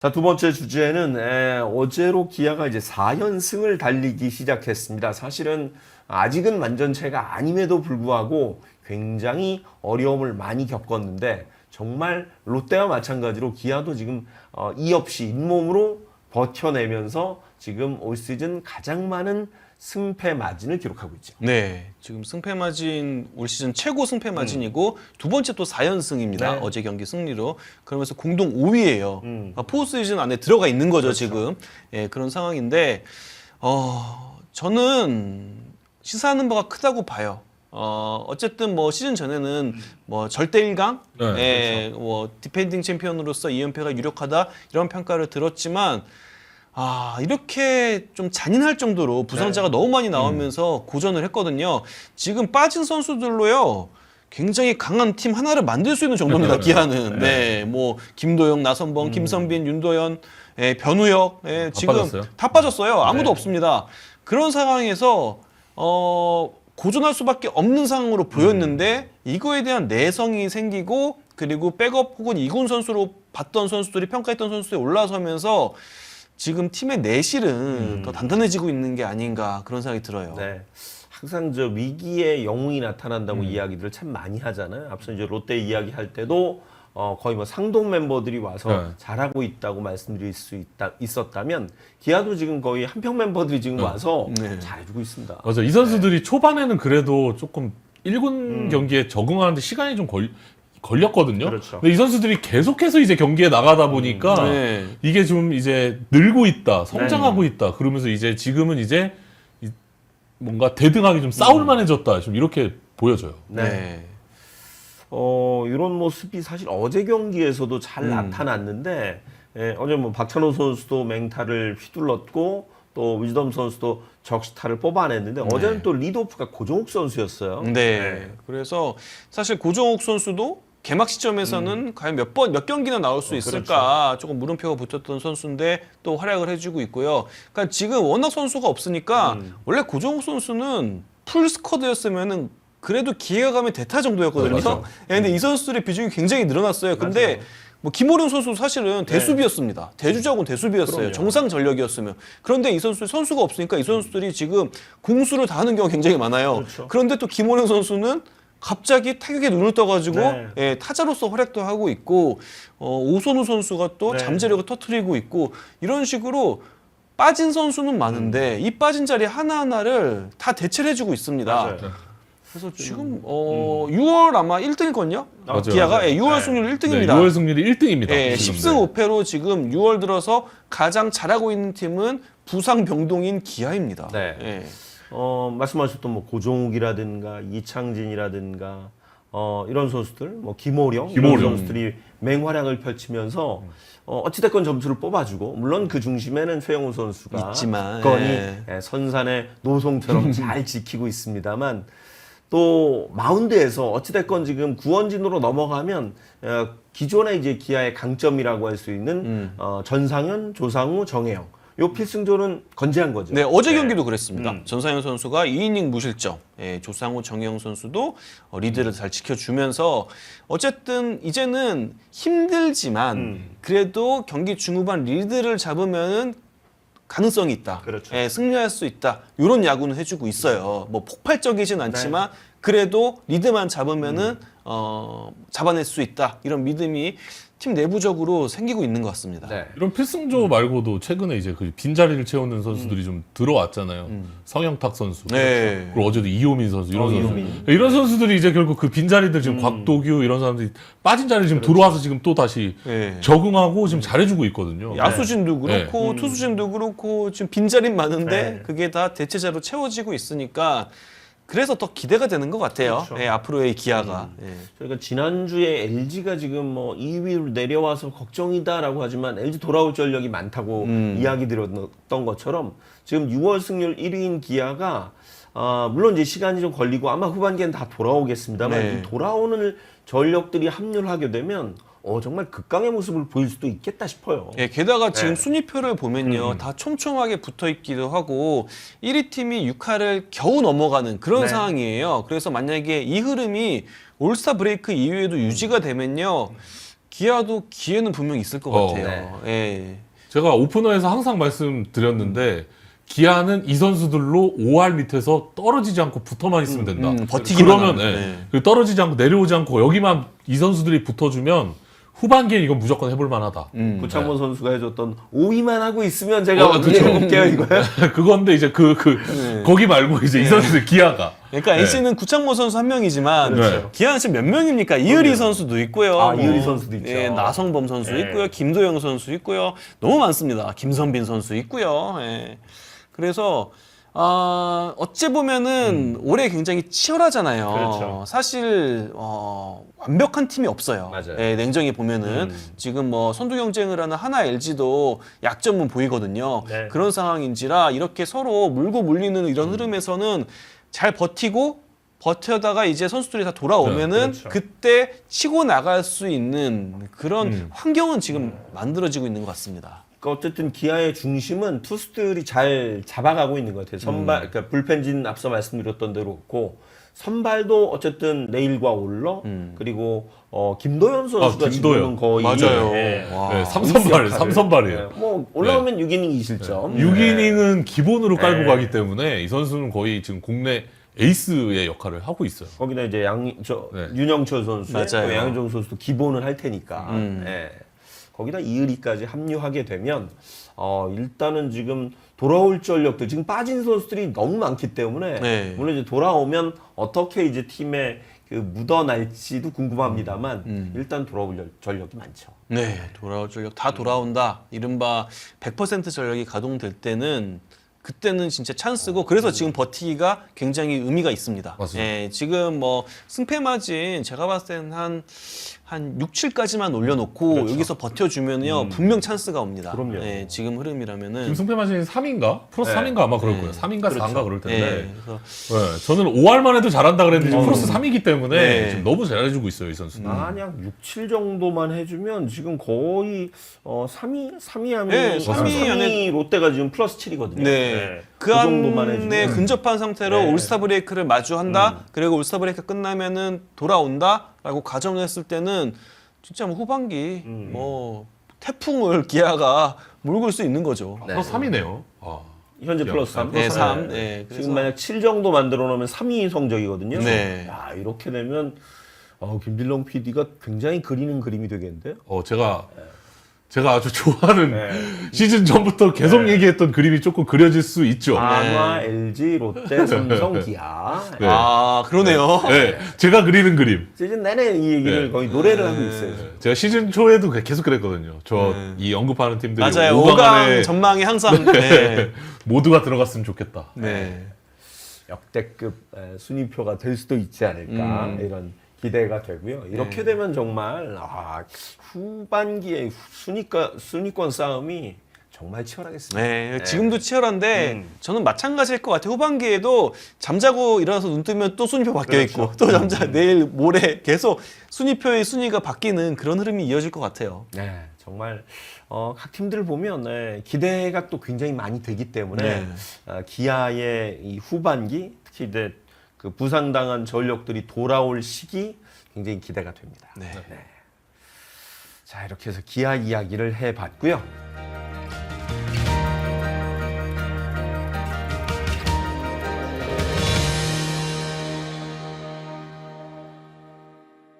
자, 두 번째 주제는 에, 어제로 기아가 이제 4연승을 달리기 시작했습니다. 사실은 아직은 완전체가 아님에도 불구하고 굉장히 어려움을 많이 겪었는데 정말 롯데와 마찬가지로 기아도 지금 어, 이 없이 잇몸으로 버텨내면서 지금 올 시즌 가장 많은 승패 마진을 기록하고 있죠. 네, 지금 승패 마진 올 시즌 최고 승패 마진이고 두 번째 또 4연승입니다. 네. 어제 경기 승리로 그러면서 공동 5위예요. 음. 포스 시즌 안에 들어가 있는 거죠 그렇죠. 지금. 예, 그런 상황인데 어 저는 시사하는 바가 크다고 봐요. 어 어쨌든 뭐 시즌 전에는 뭐 절대 1강, 네, 예, 뭐 디펜딩 챔피언으로서 2연패가 유력하다 이런 평가를 들었지만 아 이렇게 좀 잔인할 정도로 부상자가 네. 너무 많이 음. 나오면서 고전을 했거든요. 지금 빠진 선수들로요. 굉장히 강한 팀 하나를 만들 수 있는 정도입니다. 네. 기아는 네, 뭐 김도영, 나선봉, 음. 김선빈, 윤도현, 예, 변우혁 예, 지금 빠졌어요? 다 빠졌어요. 아무도 네. 없습니다. 그런 상황에서 어 고전할 수밖에 없는 상황으로 보였는데 이거에 대한 내성이 생기고 그리고 백업 혹은 이군 선수로 봤던 선수들이 평가했던 선수들이 올라서면서 지금 팀의 내실은 더 단단해지고 있는 게 아닌가 그런 생각이 들어요. 네. 항상 저 위기의 영웅이 나타난다고 이야기들을 참 많이 하잖아요. 앞서 이제 롯데 이야기 할 때도 어, 거의 뭐 상동 멤버들이 와서 네. 잘하고 있다고 말씀드릴 수 있다, 있었다면 기아도 지금 거의 한평 멤버들이 지금 와서 네. 잘해주고 있습니다. 맞아. 이 선수들이 초반에는 그래도 조금 1군 음. 경기에 적응하는데 시간이 좀 걸, 걸렸거든요. 그렇죠. 근데 이 선수들이 계속해서 이제 경기에 나가다 보니까 네. 이게 좀 이제 늘고 있다, 네. 성장하고 있다. 그러면서 이제 지금은 이제 이- 뭔가 대등하게 좀 싸울 만해졌다. 좀 이렇게 보여져요. 네. 네. 어, 이런 모습이 사실 어제 경기에서도 잘 나타났는데, 예, 어제 뭐 박찬호 선수도 맹타를 휘둘렀고, 또 위즈덤 선수도 적시타를 뽑아냈는데, 어제는 또 리드오프가 고종욱 선수였어요. 네. 그래서 사실 고종욱 선수도 개막 시점에서는 과연 몇 번 몇 경기나 나올 수 어, 있을까 조금 물음표가 붙었던 선수인데 또 활약을 해주고 있고요. 그러니까 지금 워낙 선수가 없으니까 원래 고종욱 선수는 풀 스쿼드였으면은 그래도 기회가 가면 대타 정도였거든요. 네, 맞아요. 예, 근데 이 선수들의 비중이 굉장히 늘어났어요. 근데 맞아요. 뭐 김호령 선수 사실은 대수비였습니다. 대주자군 대수비였어요. 그럼요. 정상 전력이었으면. 그런데 이 선수 선수가 없으니까 이 선수들이 지금 공수를 다 하는 경우가 굉장히 많아요. 그렇죠. 그런데 또 김호령 선수는 갑자기 타격에 눈을 떠가지고 네. 예, 타자로서 활약도 하고 있고 어, 오선우 선수가 또 네. 잠재력을 터트리고 있고 이런 식으로 빠진 선수는 많은데 음. 이 빠진 자리 하나하나를 다 대체를 해주고 있습니다. 맞아요. 그래서 지금 어, 6월 아마 1등이거든요. 맞아요. 기아가 예, 6월 네. 승률 네, 1등입니다. 6월 승률이 1등입니다. 예, 10승 5패로 지금 6월 들어서 가장 잘하고 있는 팀은 부상 병동인 기아입니다. 네. 예. 어, 말씀하셨던 뭐 고종욱이라든가 이창진이라든가 어, 이런 선수들, 뭐 김호령, 이런 김호령. 선수들이 맹활약을 펼치면서 어, 어찌됐건 점수를 뽑아주고 물론 그 중심에는 최영우 선수가 있지만, 건이 예. 예, 선산의 노송처럼 잘 지키고 있습니다만 또 마운드에서 어찌됐건 지금 구원진으로 넘어가면 어, 기존의 이제 기아의 강점이라고 할 수 있는 음. 어, 전상현, 조상우, 정혜영 요 필승조는 건재한 거죠. 네, 어제 경기도 그랬습니다. 음. 전상현 선수가 2이닝 무실점, 예, 조상우, 정영 선수도 어, 리드를 잘 지켜주면서 어쨌든 이제는 힘들지만 음. 그래도 경기 중후반 리드를 잡으면은 가능성이 있다. 그렇죠. 예, 승리할 수 있다. 이런 야구는 해주고 있어요. 뭐 폭발적이진 않지만 네. 그래도 리드만 잡으면은 음. 어, 잡아낼 수 있다. 이런 믿음이 팀 내부적으로 생기고 있는 것 같습니다. 네. 이런 필승조 말고도 최근에 이제 그 빈자리를 채우는 선수들이 좀 들어왔잖아요. 성영탁 선수. 네. 그리고 어제도 이호민 선수 이런 어, 선수. 이호민. 이런 선수들이 이제 결국 그 빈자리들 지금 곽도규 이런 사람들이 빠진 자리 지금 들어와서 지금 또 다시 네. 적응하고 지금 잘해주고 있거든요. 야수진도 네. 그렇고 투수진도 그렇고 지금 빈자리 많은데 네. 그게 다 대체자로 채워지고 있으니까 그래서 더 기대가 되는 것 같아요. 그렇죠. 예, 앞으로의 기아가. 예. 저희가 지난주에 LG가 지금 뭐 2위로 내려와서 걱정이다라고 하지만 LG 돌아올 전력이 많다고 음. 이야기 드렸던 것처럼 지금 6월 승률 1위인 기아가 아, 물론 이제 시간이 좀 걸리고 아마 후반기엔 다 돌아오겠습니다만 네. 이 돌아오는 전력들이 합류를 하게 되면 어, 정말 극강의 모습을 보일 수도 있겠다 싶어요. 예, 게다가 지금 네. 음. 순위표를 보면요. 다 촘촘하게 붙어 있기도 하고 1위 팀이 6화를 겨우 넘어가는 그런 네. 상황이에요. 그래서 만약에 이 흐름이 올스타 브레이크 이후에도 유지가 되면요. 기아도 기회는 분명 히 있을 것 어. 같아요. 예. 제가 오프너에서 항상 말씀드렸는데 기아는 이 선수들로 5할 밑에서 떨어지지 않고 붙어만 있으면 된다. 음, 버티기만 그러면 하면, 예, 네. 그 떨어지지 않고 내려오지 않고 여기만 이 선수들이 붙어주면 후반기에 이건 무조건 해볼 만하다. 음. 구창모 선수가 해줬던 5위만 하고 있으면 제가 어, 언제 그쵸. 해볼게요 이거요. 그건데 이제 그, 그, 네. 거기 말고 이제 이 선수들 기아가. 그러니까 네. NC는 구창모 선수 한 명이지만 그렇죠. 기아는 지금 몇 명입니까? 이의리 선수도 있고요. 아, 이의리 선수도 있죠. 예, 나성범 선수 네. 있고요. 김도영 선수 있고요. 너무 많습니다. 김선빈 선수 있고요. 예. 그래서 아, 어찌 보면은 올해 굉장히 치열하잖아요. 음. 그렇죠. 사실 어, 완벽한 팀이 없어요. 맞아요. 예, 냉정히 보면은 음. 지금 뭐 선두 경쟁을 하는 하나 LG도 약점은 보이거든요. 네. 그런 상황인지라 이렇게 서로 물고 물리는 이런 음. 흐름에서는 잘 버티고 버텨다가 이제 선수들이 다 돌아오면은 네, 그렇죠. 그때 치고 나갈 수 있는 그런 음. 환경은 지금 만들어지고 있는 것 같습니다. 그러니까 어쨌든 기아의 중심은 투수들이 잘 잡아가고 있는 것 같아요. 선발, 음. 그러니까 불펜진 앞서 말씀드렸던 대로 그렇고 선발도 어쨌든 내일과 올러 음. 그리고 어, 김도현 선수가 아. 지금은 거의 맞아요. 예, 와. 네, 삼선발. 삼선발이에요. 예, 뭐 올라오면 6이닝 2실점. 6이닝은 기본으로 깔고 네. 가기 때문에 이 선수는 거의 지금 국내 에이스의 역할을 하고 있어요. 거기다 이제 양, 저, 네. 윤영철 선수, 맞아요. 양현종 선수도 기본을 할 테니까. 음. 예. 거기다 이의리까지 합류하게 되면, 어, 일단은 지금 돌아올 전력들, 지금 빠진 선수들이 너무 많기 때문에, 네. 물론 이제 돌아오면 어떻게 이제 팀에 그 묻어날지도 궁금합니다만, 음. 일단 돌아올 전- 전력이 많죠. 네, 돌아올 전력 다 돌아온다. 이른바 100% 전력이 가동될 때는 그때는 진짜 찬스고 그래서 지금 버티기가 굉장히 의미가 있습니다. 맞습니다. 예, 지금 뭐 승패 마진 제가 봤을 때는 한, 한 6, 7까지만 올려놓고 여기서 버텨주면요 분명 찬스가 옵니다. 그럼요. 예, 지금 흐름이라면은 지금 승패 마진이 3인가? 플러스 네. 3인가 아마 그럴 네. 거예요. 3인가 4인가 그럴 텐데. 예, 그래서 네, 저는 5할만 해도 잘한다 그랬는데 지금 어. 플러스 3이기 때문에 네. 지금 너무 잘해주고 있어요 이 선수는. 만약 6, 7 정도만 해주면 지금 거의 어, 3위, 3위 하면 네, 3위, 3위 롯데가 지금 플러스 7이거든요. 네. 그, 정도만 안에 해주면 근접한 상태로 네. 음. 올스타 브레이크를 마주한다. 그리고 올스타 브레이크 끝나면은 돌아온다 라고 가정을 했을 때는 진짜 뭐 후반기 음. 뭐 태풍을 기아가 몰고 올수 있는 거죠. 네. 플러스 3이네요. 아. 현재 플러스 3. 네, 3. 네. 그래서 지금 만약 7 정도 만들어 놓으면 3위 성적이거든요. 네. 야, 이렇게 되면 어, 김딜롱 PD가 굉장히 그리는 그림이 되겠는데요. 어 제가 제가 아주 좋아하는 네. 시즌 전부터 계속 얘기했던 그림이 조금 그려질 수 있죠. 한화, LG, 롯데, 삼성, 기아. 네. 아, 그러네요. 네, 제가 그리는 그림. 시즌 내내 이 얘기를 네. 거의 노래를 하고 있어요. 제가 시즌 초에도 계속 그랬거든요. 저 이 언급하는 팀들이 맞아요. 5강 5강 안에 전망이 항상 네. 모두가 들어갔으면 좋겠다. 네. 역대급 에, 순위표가 될 수도 있지 않을까 음. 이런 기대가 되고요. 이렇게 네. 되면 정말 아, 후반기에 순위권 순위권 싸움이 정말 치열하겠습니다. 네, 지금도 치열한데 음. 저는 마찬가지일 것 같아요. 후반기에도 잠자고 일어나서 눈 뜨면 또 순위표 바뀌어 그렇죠. 있고 또 잠자 내일 모레 계속 순위표의 순위가 바뀌는 그런 흐름이 이어질 것 같아요. 네, 정말 어, 각 팀들 보면 네, 기대가 또 굉장히 많이 되기 때문에 네. 어, 기아의 이 후반기 특히 이제 그 부상당한 전력들이 돌아올 시기 굉장히 기대가 됩니다. 네. 자 이렇게 해서 기아 이야기를 해봤고요.